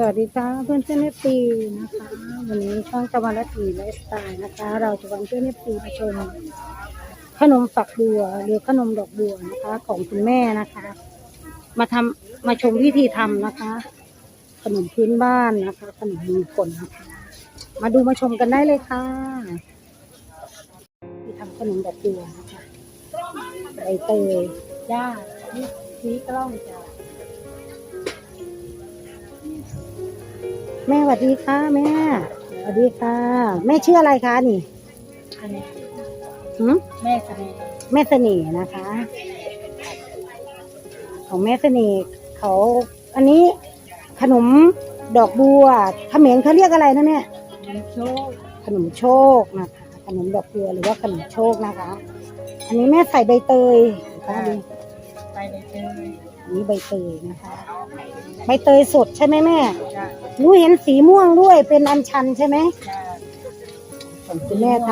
สวัสดีค่ะเพื่อนเพื่อนเอฟซีนะคะ วันนี้ช่องตะวันรัตนีไลฟ์สไตล์นะคะ เราจะวันเพื่อนเอฟซีมาชมขนมฝักบัวหรือขนมดอกบัวนะคะ ของคุณแม่นะคะ มาทำมาชมวิธีทำนะคะ ขนมพื้นบ้านนะคะ ขนมมงคลนะคะ มาดูมาชมกันได้เลยค่ะที่ทำขนมดอกบัวนะคะใบเตยย่านี่ชี้กล้องจ้า แม่สวัสดีค่ะ แม่สวัสดีค่ะ แม่ชื่ออะไรคะนี่อันนี้หืมแม่เสน่ห์แม่เสน่ห์นะคะ ของแม่เสน่ห์เขาอันนี้ขนมดอกบัวเขมรเขาเรียกอะไรนะเนี่ยน้ำโชคขนมโชคนะคะขนมดอกบัวหรือว่าขนมโชคนะคะ อันนี้แม่ใส่ใบเตยนะคะดูไปเลยเจออั นนี้ใบเตยนะคะ ใบเตยสดใช่ไหมแม่จ้าหนูเห็นสีม่วงด้วยเป็นอัญชันใช่ไหมจ้าของคุณแม่ท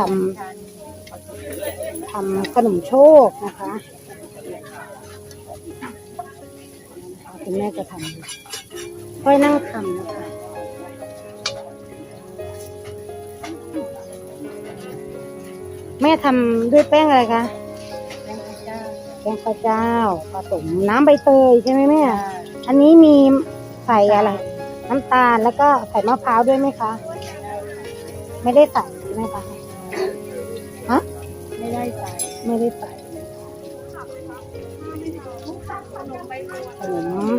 ำทำขนมโชคนะคะคุณแม่จะทำค่อยนั่งทำนะคะแม่ทำด้วยแป้งอะไรคะแม่พระเจ้าแป้งข้าวเจ้าผสมน้ำใบเตยใช่ไหมแม่จ้าอันนี้มีใส่อะไร น้ำตาลแล้วก็ใส่มะพร้าวด้วยไหมคะ ไม่ได้ใส่ใช่ไหมคะฮะไม่ได้ใส่ไม่ได้ใส่ขนม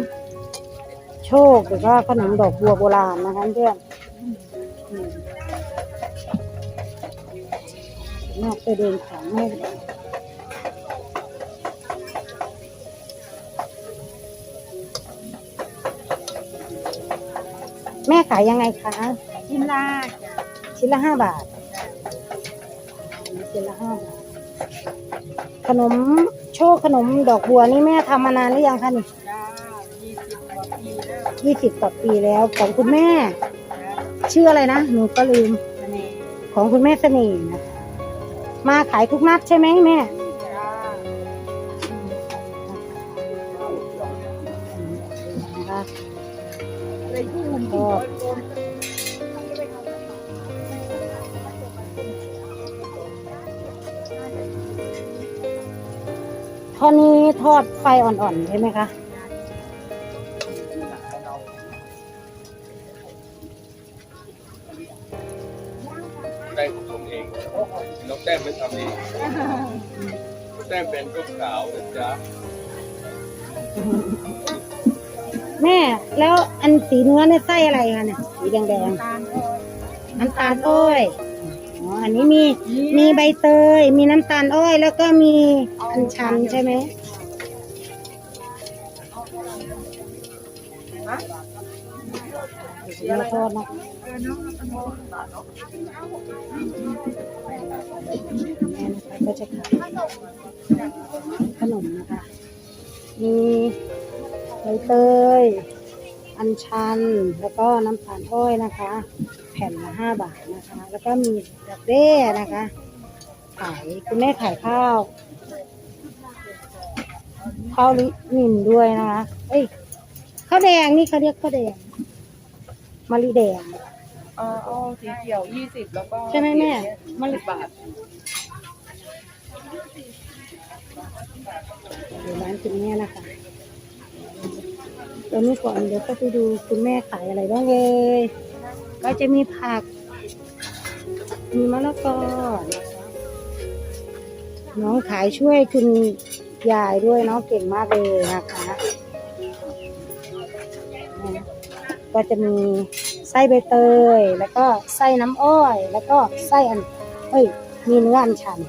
โชคหรือว่าขนมดอกบัวโบราณนะคะเพื่อนอืมแม่ไปเดินของแม่ แม่ขายยังไงคะกินลาจ้าชิ้นละห้าบาท ชิ้นละห้าบาท ขนมโชคขนมดอกบัวนี่แม่ทำมานานหรือยังคะนี่จ้ายี่สิบกว่าปีแล้วยี่สิบกว่าปีแล้วของคุณแม่จ้าชื่ออะไรนะ หนูก็ลืมเสน่ห์ของคุณแม่เสน่ห์นะคะมาขายทุกนัดใช่ไหมแม่จ้านะคะเลยที่หุ่น ก็ทอดนี้ทอดไฟอ่อนๆใช่ไหมคะแต้มทำเองน้องแต้มไม่ทำเองแต้มเป็นลูกสาวนะจ๊ะ แม่แล้วอันสีเนื้อเนี่ยไส้อะไรคะเนี่ยสีแดงตาลโอ้ยๆน้ำตาลอ้อยอ๋ออันนี้มีมีใบเตย มีน้ำตาลอ้อย แล้วก็มีอัญชันใช่ไหมเดี๋ยวโทษนะแม่นะคะก็จะขายขนมนะคะมี ใบเตย อัญชัน แล้วก็น้ำตาลอ้อยนะคะ แผ่นละห้าบาทนะคะ แล้วก็มีดักเด้นะคะขายคุณแม่ขายข้าวข้าวลิมินด้วยนะคะเอ้ยข้าวแดงนี่เขาเรียกข้าวแดงมะลิแดง อ๋ออ๋อสีเขียวยี่สิบแล้วก็ใช่ไหมแม่มะลิบาทเดี๋ยวร้านคุณแม่นะคะ ตอนนี้ก่อนเดี๋ยวก็ไปดูคุณแม่ขายอะไรบ้างเลย ก็จะมีผัก มีมะละกอน้องขายช่วยคุณยายด้วยน้องเก่งมากเลยนะคะก็จะมีไส้ใบเตย แล้วก็ไส้น้ำอ้อย แล้วก็ไส้อันเอ้ยมีเนื้ออันชัน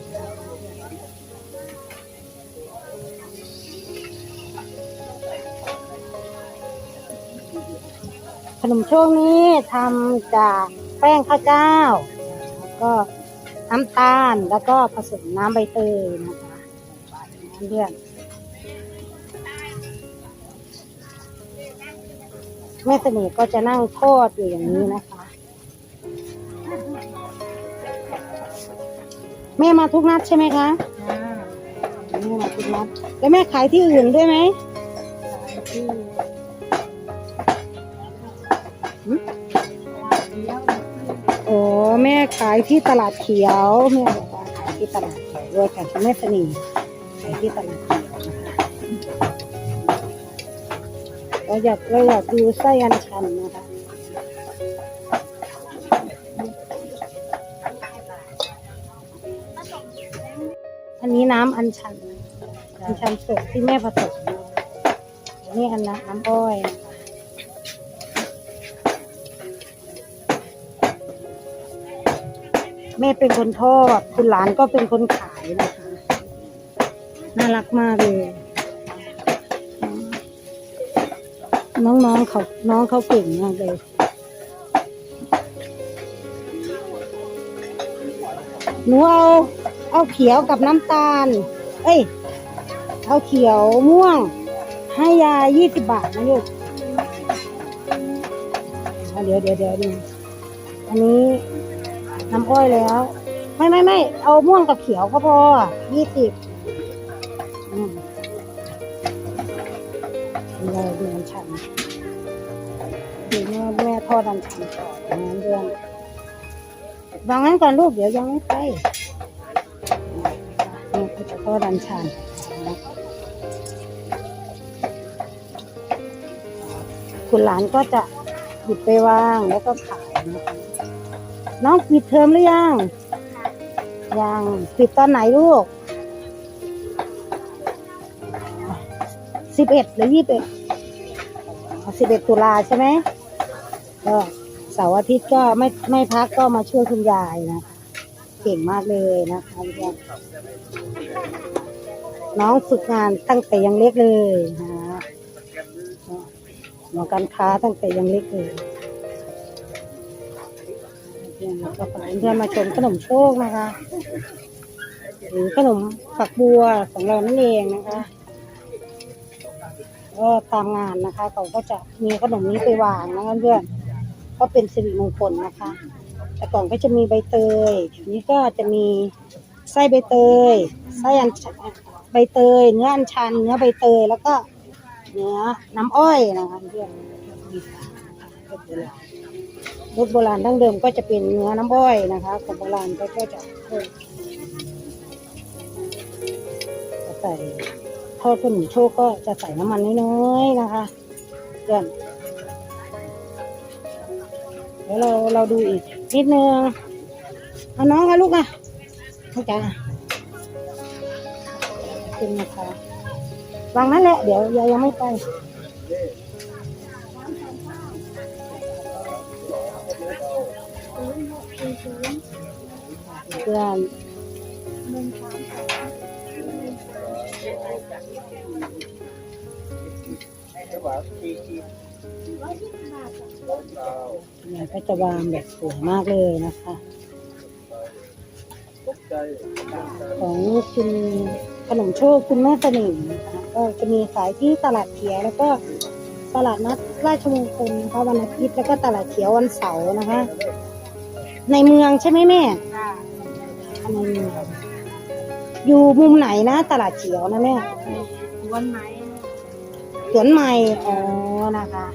ขนมโชคนี้ทำจากแป้งข้าวเจ้า แล้วก็น้ำตาลแล้วก็ผสมน้ำใบเตยนะคะเพื่อนแม่เสน่ห์ก็จะนั่งทอดอยู่อย่างนี้นะคะ แม่มาทุกนัดใช่ไหมคะจ้าแม่มาทุกนัดแล้วแม่ขายที่อื่นด้วยไหมที่ โอ้แม่ขายที่ตลาดเขียวแม่บอกว่าขายที่ตลาดเขียวด้วยค่ะแม่สนิทขายที่ตลาดเขียวนะคะเราอยากเราอยากดูไส้อันชันนะคะอันนี้น้ำอัญชันอัญชันสดที่แม่ผสมนนี้อันน้ำน้ำอ้อยนะ แม่เป็นคนทอดคุณหลานก็เป็นคนขายนะคะน่ารักมากเลย น้องๆเขาน้องเขาเก่งมากเลยหนูเอาเอาเขียวกับน้ำตาล เอ้ย เอาเขียวม่วง ให้ยายี่สิบบาทนะลูกเดี๋ยวเดี๋ยวเดี๋ยวอันนี้ น้ำอ้อยแล้ว ไม่ไม่ไม่เอาม่วงกับเขียวก็พอยี่สิบอืมเดูอันชันดูแม่แม่ทอดอันชันก่อนอย่างนั้นเรื่องวางงั้นก่อนลูกเดี๋ยวยังไม่ไปนี่จะทอดอันชันคุณหลานก็จะหยิบไปวางแล้วก็ขายนะคะ น้องปิดเทอมหรือยัง ยังปิดตอนไหนลูกสิบเอ็ดหรือยี่สิบเอ็ดสิบเอ็ดตุลาใช่ไหมก็เสาร์อาทิตย์ก็ไม่ไม่พักก็มาช่วยคุณยายนะ เก่งมากเลยนะคะพื่อนน้องฝึกงานตั้งแต่ยังเล็กเลยนะหมอการค้าตั้งแต่ยังเล็กเลย เพื่อนแล้วก็ฝาเพื่อนมาชมขนมโชคนะคะหรือขนมฝักบัวของเรานั่นเองนะคะก็ตามงานนะคะเขาก็จะมีขนมนี้ไปวางนะคะเพื่อนก็เป็นสิริมงคลนะคะ แต่ก่อนก็จะมีใบเตยทีนี้ก็จะมีไส้ใบเตยไส้อันชันใบเตย เนื้ออันชัน เนื้อใบเตยแล้วก็เนื้อน้ำอ้อยนะคะเพื่อน รสโบราณดั้งเดิมก็จะเป็นเนื้อน้ำอ้อยนะคะ ของโบราณก็จะใส่ทอดขนมโชคก็จะใส่น้ำมันน้อยๆนะคะเพื่อนเดี๋ยวเราเราดูอีกนิดนึงเอาน้องค่ะลูกอะเข้าใจขึ้นนะคะวางนั่นแหละ เดี๋ยวยายยังไม่ไป เพื่อนยายก็จะวางแบบสวยมากเลยนะคะ ของคุณขนมโชคคุณแม่สนิมนะคะก็จะมีขายที่ตลาดเขียวแล้วก็ตลาดนัดราชมงคลนะคะวันอาทิตย์แล้วก็ตลาดเขียววันเสาร์นะคะ ในเมืองใช่ไหมแม่ในเมืองอยู่มุมไหนนะ ตลาดเขียวนะแม่วันไหนสวนใหม่อ๋อนะคะ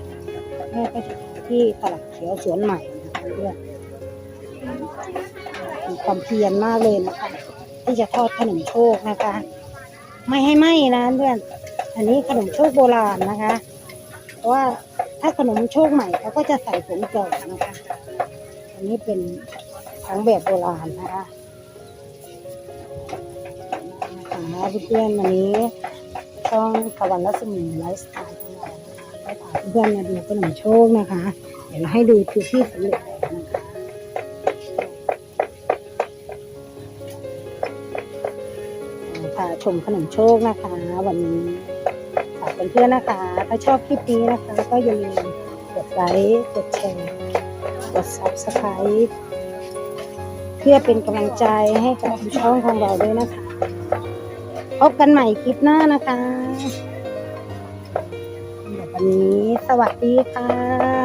แม่ก็จะขายที่ตลาดเขียวสวนใหม่นะคะเพื่อนมีความเพียรมากเลยนะคะที่จะทอดขนมโชคนะคะ ไม่ให้ไหม้นะเพื่อน อันนี้ขนมโชคโบราณนะคะ เพราะว่าถ้าขนมโชคใหม่เขาก็จะใส่ผงกรอบนะคะอั นนี้เป็นของแบบโบราณนะคะนะคะเพื่อนๆวันนี้ช่องตะวันรัศมีไลฟ์สไตล์ของเราได้พาเพื่อนมาดูขนมโชคนะคะ เดี๋ยวเราให้ดูคือที่สำเร็จนะคะพาชมขนมโชคนะคะ วันนี้ฝากเพื่อนๆนะคะ ถ้าชอบคลิปนี้นะคะ ก็อย่าลืมกดไลค์กดแชร์ กด subscribe เพื่อเป็นกำลังใจให้กับช่องของเราด้วยนะคะ พบกันใหม่คลิปหน้านะคะวันนี้สวัสดีค่ะ